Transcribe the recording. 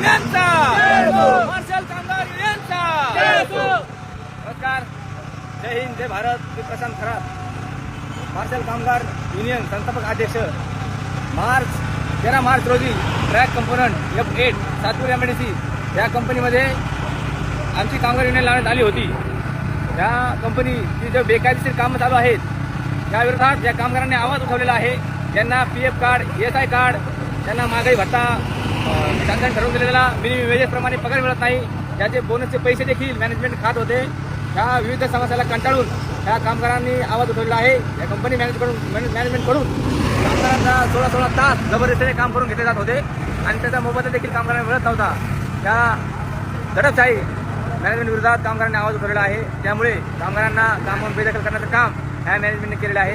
युनियनचा marshal कामगार युनियनचा नमस्कार. जय हिंद जय भारत. मी प्रशांत खरात. मार्शल कामगार युनियन संस्थापक अध्यक्ष. मार्च तेरा मार्च रोजी track component F eight Satpur M या कंपनीमध्ये आमची कामगार युनियन लावण्यात आली होती. या कंपनीची जे बेकायदेशीर कामं चालू आहेत या विरोधात या कामगारांनी आवाज उठवलेला आहे. ज्यांना P F card S I card त्यांना महागाई भत्ता शासनाने ठरवून दिलेला मिनिमम वेजेसप्रमाणे पगार मिळत नाही. त्याचे बोनसचे पैसे देखील मॅनेजमेंट खात होते. ह्या विविध समस्याला कंटाळून ह्या कामगारांनी आवाज उठवलेला आहे. या कंपनी मॅनेजकडून मॅनेजमेंटकडून कामगारांना सोळा सोळा तास जबरदस्तीने काम करून घेतले जात होते. आणि त्याचा मोबदला देखील कामगारांना मिळत नव्हता. त्या दडपशाही मॅनेजमेंट विरोधात कामगारांनी आवाज उठवलेला आहे. त्यामुळे कामगारांना कामावर बेदखल करण्याचं काम ह्या मॅनेजमेंटने केलेलं आहे.